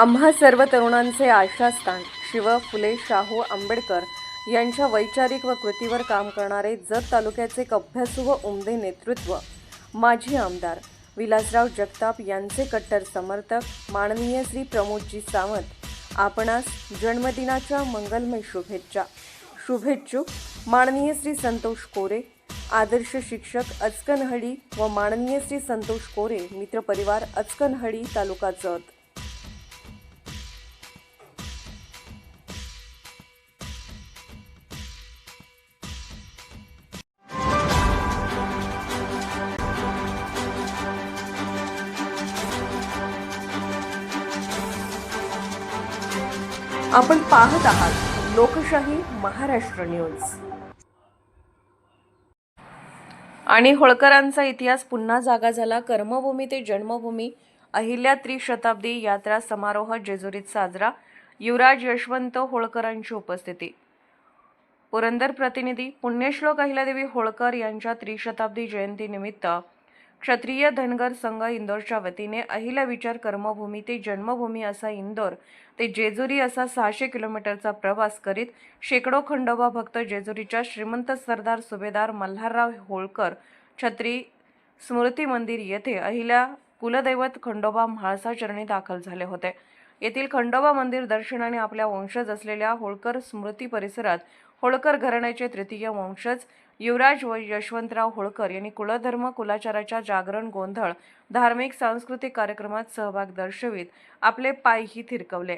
आम्हा सर्व तरुणांचे आशास्थान शिव फुले शाहू आंबेडकर यांच्या वैचारिक व कृतीवर काम करणारे जत तालुक्याचे एक अभ्यासू व उमदे नेतृत्व माजी आमदार विलासराव जगताप यांचे कट्टर समर्थक माननीय श्री प्रमोदजी सावंत आपणास जन्मदिनाच्या मंगलमय शुभेच्छा. शुभेच्छुक माननीय श्री संतोष कोरे आदर्श शिक्षक अचकनहळी व माननीय श्री संतोष कोरे मित्रपरिवार अचकनहळी तालुका जत. आपण पाहत आहात लोकशाही महाराष्ट्र न्यूज. आणि होळकरांचा इतिहास पुन्हा जागा झाला. कर्मभूमी ते जन्मभूमी अहिल्या त्रिशताब्दी यात्रा समारोह जेजुरीत साजरा. युवराज यशवंत होळकरांची उपस्थिती. पुरंदर प्रतिनिधी पुण्यश्लोक अहिल्यादेवी होळकर यांच्या त्रिशताब्दी जयंतीनिमित्त क्षत्रिय धनगर संघ इंदोरच्या वतीने अहिल्या विचार कर्मभूमी ते जन्मभूमी असा इंदोर ते जेजुरी असा सहाशे किलोमीटरचा प्रवास करीत शेकडो खंडोबा भक्त जेजुरीच्या श्रीमंत सरदार सुभेदार मल्हारराव होळकर छत्री स्मृती मंदिर येथे अहिल्या कुलदैवत खंडोबा म्हाळसा चरणी दाखल झाले होते. येथील खंडोबा मंदिर दर्शनाने आपल्या वंशज असलेल्या होळकर स्मृती परिसरात होळकर घराण्याचे तृतीय वंशज युवराज व यशवंतराव होळकर यांनी कुलधर्म कुलाचाराच्या जागरण गोंधळ धार्मिक सांस्कृतिक कार्यक्रमात सहभाग दर्शवित आपले पायही थिरकवले.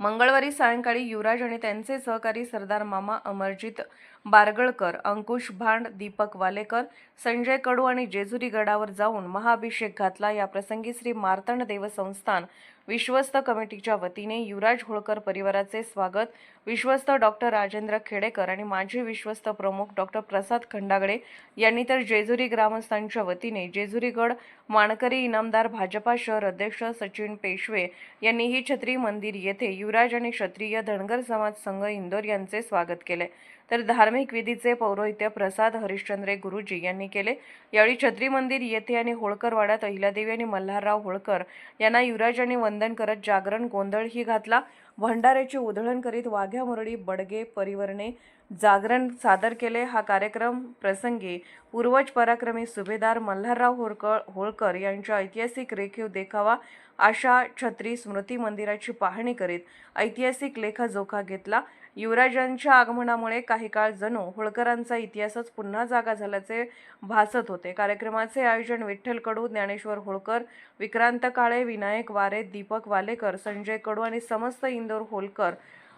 मंगळवारी सायंकाळी युवराज आणि त्यांचे सहकारी सरदार मामा अमरजित बारगळकर अंकुश भांड दीपक वालेकर संजय कडू आणि जेजुरी गडावर जाऊन महाअभिषेक घातला. या प्रसंगी श्री मार्तंड देवसंस्थान विश्वस्त कमिटीच्या वतीने युवराज होळकर परिवाराचे स्वागत. विश्वस्त डॉक्टर राजेंद्र खेडेकर आणि माजी विश्वस्त प्रमुख डॉक्टर प्रसाद खंडागडे यांनी तर जेजुरी ग्रामस्थांच्या वतीने जेजुरीगड माणकरी इनामदार भाजपा शहर अध्यक्ष सचिन पेशवे यांनी ही छत्री मंदिर येथे युवराज आणि क्षत्रिय धनगर समाज संघ इंदोर यांचे स्वागत केले. तर धार्मिक विधीचे पौरोहित्य प्रसाद हरिश्चंद्रे गुरुजी यांनी केले. यावेळी छत्री मंदिर येथे आणि होळकरवाड्यात अहिल्यादेवी आणि मल्हारराव होळकर यांना युवराज युवराजांनी वंदन करत जागरण गोंधळही घातला. भंडाऱ्याचे उधळण करीत वाघ्या मुरळी बडगे परिवरणे जागरण सादर केले. हा कार्यक्रम प्रसंगी पूर्वज पराक्रमी सुभेदार मल्हारराव होळकर होळकर यांच्या ऐतिहासिक रेखीव देखावा आशा छत्री स्मृती मंदिराची पाहणी करीत ऐतिहासिक लेखाजोखा घेतला. युवराजांच्या आगमनामुळे काही काळ जणू होळकरांचा इतिहासच पुन्हा जागा झाल्याचे भासत होते. कार्यक्रमाचे आयोजन विठ्ठल कडू ज्ञानेश्वर होळकर विक्रांत काळे विनायक वारे दीपक वालेकर संजय कडू आणि समस्त इंदोर होळकर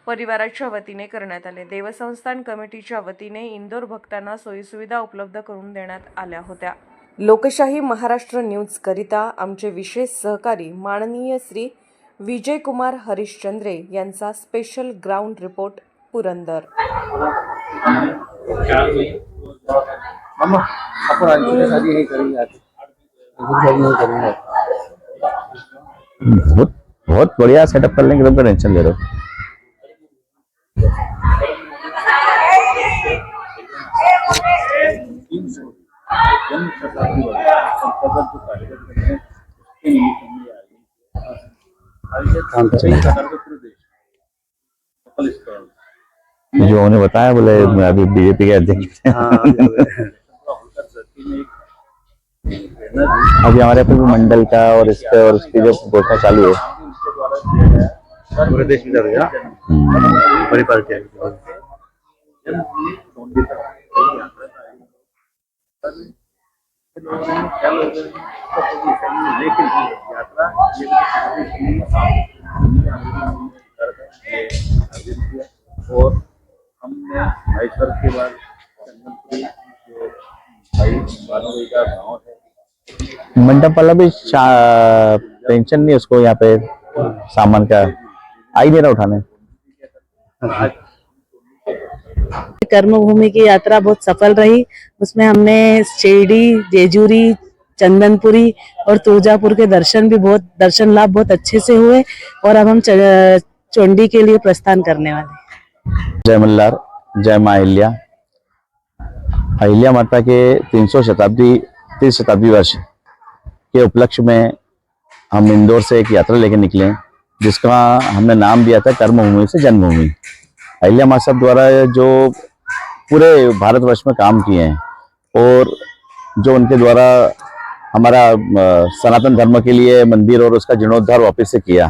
परिवाराच्या वतीने करण्यात आले. देवसंस्थान कमिटीच्या वतीने इंदोर भक्तांना सोयीसुविधा उपलब्ध करून देण्यात आल्या होत्या. लोकशाही महाराष्ट्र न्यूज करिता आमचे विशेष सहकारी माननीय श्री विजयकुमार हरिश्चंद्रे यांचा स्पेशल ग्राउंड रिपोर्ट पुरंदर. बहुत बहुत बढ़िया सेटअप कर लेंगे टेंशन ले रहे हो। जो उन्हें उन्होंने बताया बोले मैं अभी बीजेपी के अध्यक्ष हाँ, अभी हमारे पूर्व मंडल का और इसके और इसकी जो घोषणा चालू है। पूरे देश में चल गया परिवार के और हमने महेश्वर के बाद मंडप वाला भी पेंशन नहीं उसको यहाँ पे सामान का आई दे रहा उठाने। कर्मभूमि की यात्रा बहुत सफल रही। उसमें हमने शिरडी, जेजूरी, चंदनपुरी और तुळजापुर के दर्शन भी बहुत, दर्शन लाभ बहुत अच्छे से हुए और अब हम चोंडी के लिए प्रस्थान करने वाले जय मल्लार, जय माँ अहिल्या। अहिल्या माता के 300 शताब्दी तीस शताब्दी वर्ष के उपलक्ष्य में हम इंदौर से एक यात्रा लेकर निकले। जिसका हमने नाम दिया था कर्मभूमि से जन्मभूमि। अहिल्या माँ साहब द्वारा जो पूरे भारतवर्ष में काम किए हैं और जो उनके द्वारा हमारा सनातन धर्म के लिए मंदिर और उसका जीर्णोद्धार वापस से किया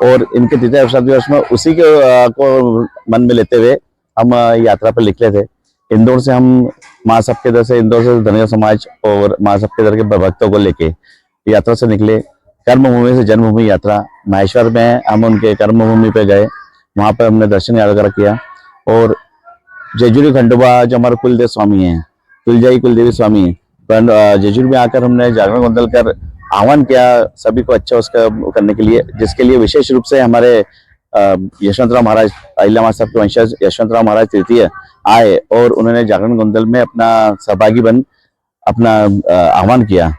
और इनके तृतीय शताब्दी दिवस में उसी के को मन में लेते हुए हम यात्रा पर निकले थे। इंदौर से हम माँ के दर से, इंदौर से धनिया समाज और माँ के दर के भक्तों को लेके यात्रा से निकले। कर्मभूमि से जन्मभूमि यात्रा। माहेश्वर में हम उनके कर्मभूमि पे गए। वहाँ पर हमने दर्शन वगैरह किया। और जेजुरी खंडोबा जो हमारे कुलदेव स्वामी हैं तुलजाई कुलदेवी स्वामी हैं जेजुरी में आकर हमने जागरण गोंदल कर आह्वान किया सभी को अच्छा उसका करने के लिए, जिसके लिए विशेष रूप से हमारे यशवंतराव महाराज अहिल्या साहब के वंशज यशवंतराव महाराज तृतीय आए और उन्होंने जागरण गोंदल में अपना सहभागी बन, अपना आह्वान किया।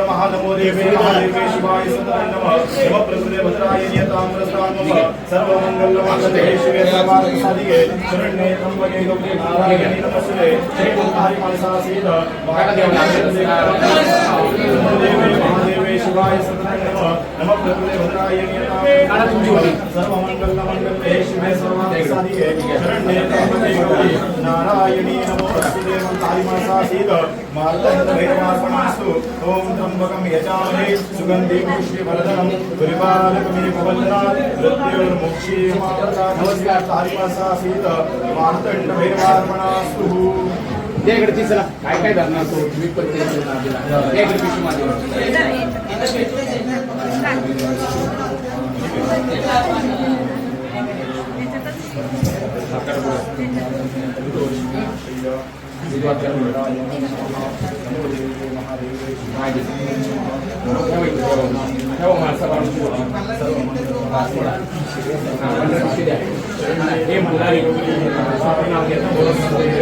महानमो देवे महादेवे शिवाय सदाय नमः। प्रकृते भद्राय नियताम्रस्तान् नमः सर्वमङ्गलमङ्गले शिवे सर्वार्थसाधिके शरण्ये त्र्यम्बके गौरी नारायणे नमस्ते श्रीकुन्तारि मनसा सीत। देवे महादेवे। शिवाय सदाय नमः नमः. प्रकृते भद्राय नियताम्रस्तान् सर्वमङ्गलमङ्गले शिवे सर्वार्थसाधिके शरण्ये त्र्यम्बके गौरी नारायणे नमोस्तुते मन्तारि सीत मार्तण्डभैरवार्पणास्तु ॐ त्र्यम्बकं यजामहे सुगन्धिं मार्तण्डभैरवार्पणास्तु त्या इकडे चला काय काय धरणार तो? मी पण ते त्या इकडे पिशवी माझी नाव बोला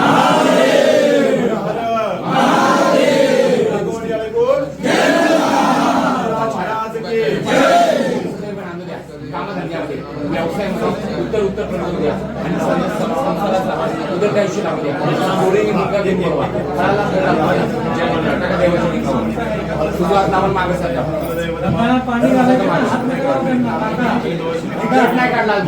निघावं तुझं नावाला मागं नाही काढला आज